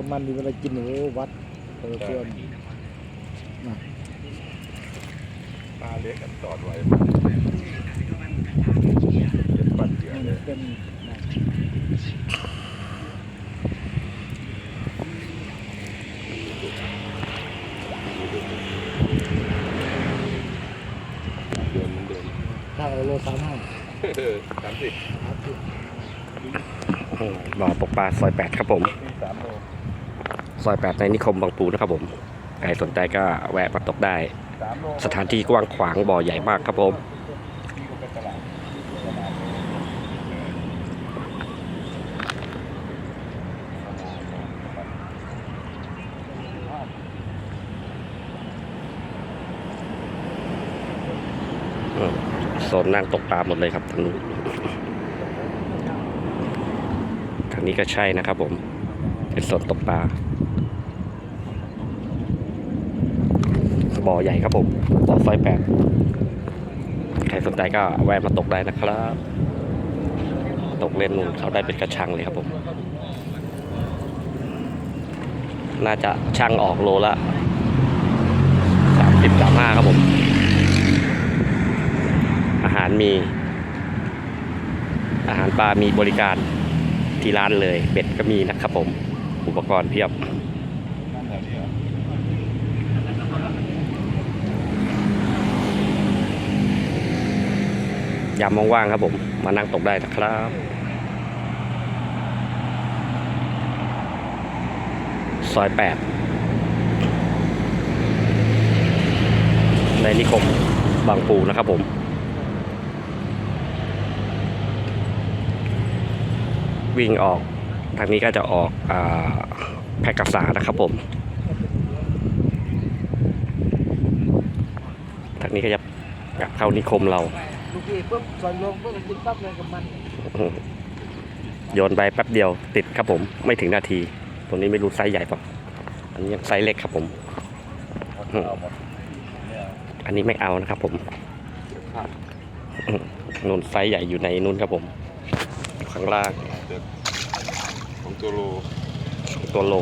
ประมาณนี้เวลากินโอ้วัดเออเพื่อนปลาเล็กกันจอดไว้เย็ดปัดเดือดเลยเป็นนะเดือนมันเดือนถ้าเอาโลสามห้าสามสิบครับพี่บ่อตกปลาซอยแปดครับผมสามโล ซอยแปดในนิคมบางปูนะครับผมใครสนใจก็แวะมาตกได้ สถานที่กว้างขวางบ่อใหญ่มากครับผมที่ก็เป็นตลาดตลาดอืมโซนนั่งตกปลาหมดเลยครับทางนู้นทางนี้ก็ใช่นะครับผม เป็นโซนตกปลา บ่อใหญ่ครับผมบ่อซอยแปดใครสนใจก็แวะมาตกได้นะครับ ตกเล่นนู่นเขาได้เป็นกระชังเลยครับผม น่าจะช่างออกโลละสามสิบสามห้าครับผม อาหารมี อาหารปลามีบริการที่ร้านเลย เบ็ดก็มีนะครับผม อุปกรณ์เพียบ นั่นแถวนี้เหรอย ยามว่างๆครับผม มานั่งตกได้นะครับซอยแปดในนิคมบางปูนะครับผมวิ่งออกทางนี้ก็จะออกอแพรกษานะครับผม ทางนี้ก็จะกลับเข้านิคมเรา ลูกพี่ปุ๊บสอนลงปุ๊บกินปั๊บเลยกับมันอืมโยนไปแป๊บเดียวติดครับผมไม่ถึงนาทีตัวนี้ไม่รู้ไซส์ใหญ่เปล่ะอันนี้ยังไซส์เล็กครับผมเอาหมดเนี่ยอันนี้ไม่เอานะครับผมครับอืมนู่นไซส์ใหญ่อยู่ในนู่นครับผมอยู่ข้างล่างเดือนของตัวโลตัวโล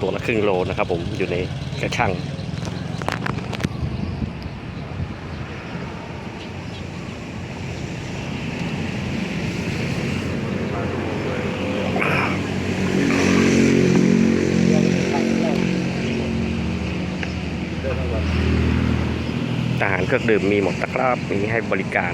ตัวละครึ่งโลนะครับผมอยู่ในกระชัง อาหารเครื่องดื่มมีหมดนะครับ มีให้บริการ